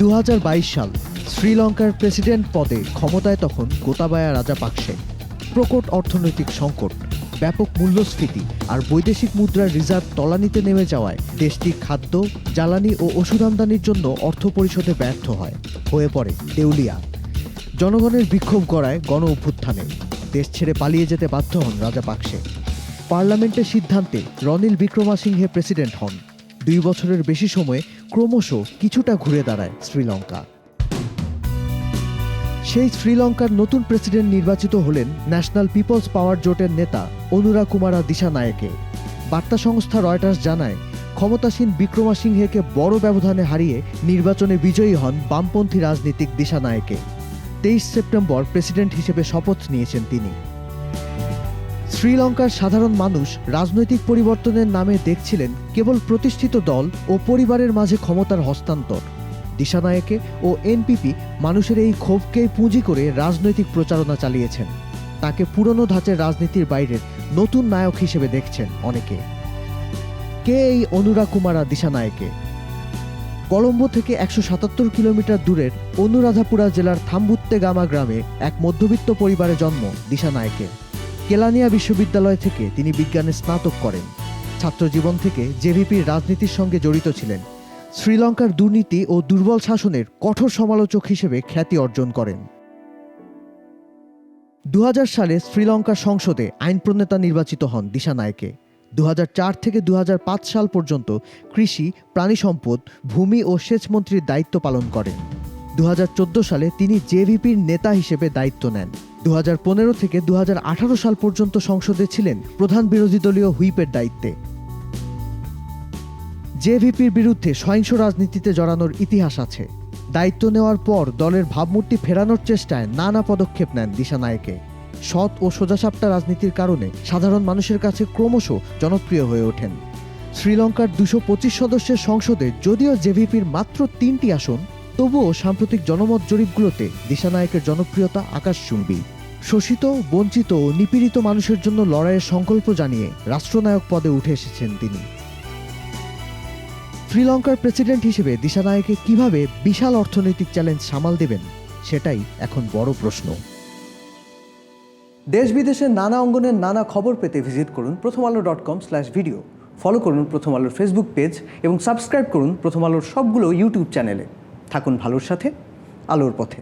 দু হাজার বাইশ সাল শ্রীলঙ্কার প্রেসিডেন্ট পদে ক্ষমতায় তখন গোতাবায়া রাজাপাকসে প্রকট অর্থনৈতিক সংকট, ব্যাপক মূল্যস্ফীতি আর বৈদেশিক মুদ্রার রিজার্ভ তলানিতে নেমে যাওয়ায় দেশটি খাদ্য, জ্বালানি ও ওষুধ আমদানির জন্য অর্থ পরিশোধে ব্যর্থ হয়, হয়ে পড়ে দেউলিয়া। জনগণের বিক্ষোভ গড়ায় গণ অভ্যুত্থানে, দেশ ছেড়ে পালিয়ে যেতে বাধ্য হন রাজাপাকসে পার্লামেন্টের সিদ্ধান্তে রনিল বিক্রমাসিংহে প্রেসিডেন্ট হন। দুই বছরের বেশি সময়ে ক্রমশ কিছুটা ঘুরে দাঁড়ায় শ্রীলঙ্কা। সেই শ্রীলঙ্কার নতুন প্রেসিডেন্ট নির্বাচিত হলেন ন্যাশনাল পিপলস পাওয়ার জোটের নেতা অনুরা কুমারা দিশানায়েকে। বার্তা সংস্থা রয়টার্স জানায়, ক্ষমতাসীন বিক্রমাসিংহেকে বড় ব্যবধানে হারিয়ে নির্বাচনে বিজয়ী হন বামপন্থী রাজনীতিক দিশানায়েকে। তেইশ সেপ্টেম্বর প্রেসিডেন্ট হিসেবে শপথ নিয়েছেন তিনি। শ্রীলঙ্কার সাধারণ মানুষ রাজনৈতিক পরিবর্তনের নামে দেখছিলেন কেবল প্রতিষ্ঠিত দল ও পরিবারের মাঝে ক্ষমতার হস্তান্তর। দিশানায়কে ও এনপিপি মানুষের এই ক্ষোভকেই পুঁজি করে রাজনৈতিক প্রচারণা চালিয়েছেন। তাকে পুরনো ধাঁচের রাজনীতির বাইরের নতুন নায়ক হিসেবে দেখছেন অনেকে। কে এই অনুরা কুমারা দিশানায়কে? কলম্বো থেকে একশো সাতাত্তর কিলোমিটার দূরের অনুরাধাপুরা জেলার থাম্বুত্তে গামা গ্রামে এক মধ্যবিত্ত পরিবারে জন্ম দিশানায়কের কেলানিয়া বিশ্ববিদ্যালয় থেকে তিনি বিজ্ঞানে স্নাতক করেন। ছাত্রজীবন থেকে জেভিপির রাজনীতির সঙ্গে জড়িত ছিলেন। শ্রীলঙ্কার দুর্নীতি ও দুর্বল শাসনের কঠোর সমালোচক হিসেবে খ্যাতি অর্জন করেন। দু হাজার সালে শ্রীলঙ্কার সংসদে আইন প্রণেতা নির্বাচিত হন দিশানায়কে দু হাজার চার থেকে দু হাজার পাঁচ সাল পর্যন্ত কৃষি, প্রাণী সম্পদ, ভূমি ও সেচ মন্ত্রীর দায়িত্ব পালন করেন। দু হাজার চোদ্দ সালে তিনি জেভিপির নেতা হিসেবে দায়িত্ব নেন। দু হাজার পনেরো থেকে দু হাজার আঠারো সাল পর্যন্ত সংসদে ছিলেন প্রধান বিরোধী দলীয় হুইপের দায়িত্বে। জেভিপির বিরুদ্ধে সহিংস রাজনীতিতে জড়ানোর ইতিহাস আছে। দায়িত্ব নেওয়ার পর দলের ভাবমূর্তি ফেরানোর চেষ্টায় নানা পদক্ষেপ নেন দিশা দিশানায়কে। সৎ ও সোজাসাপটা রাজনীতির কারণে সাধারণ মানুষের কাছে ক্রমশ জনপ্রিয় হয়ে ওঠেন। শ্রীলঙ্কার দুশো পঁচিশ সদস্যের সংসদে যদিও জেভিপির মাত্র তিনটি আসন, তবুও সাম্প্রতিক জনমত জরিপগুলোতে দিশানায়কের জনপ্রিয়তা আকাশচুম্বী শোষিত, বঞ্চিত ও নিপীড়িত মানুষের জন্য লড়াইয়ের সংকল্প জানিয়ে রাষ্ট্রনায়ক পদে উঠে এসেছেন তিনি। শ্রীলঙ্কার প্রেসিডেন্ট হিসেবে দিশানায়কে কীভাবে বিশাল অর্থনৈতিক চ্যালেঞ্জ সামাল দেবেন, সেটাই এখন বড় প্রশ্ন। দেশ বিদেশের নানা অঙ্গনের নানা খবর পেতে ভিজিট করুন Prothom Alo dot com slash video follow করুন প্রথম আলোর ফেসবুক পেজ এবং সাবস্ক্রাইব করুন প্রথম আলোর সবগুলো ইউটিউব চ্যানেলে থাকুন ভালোর সাথে, আলোর পথে।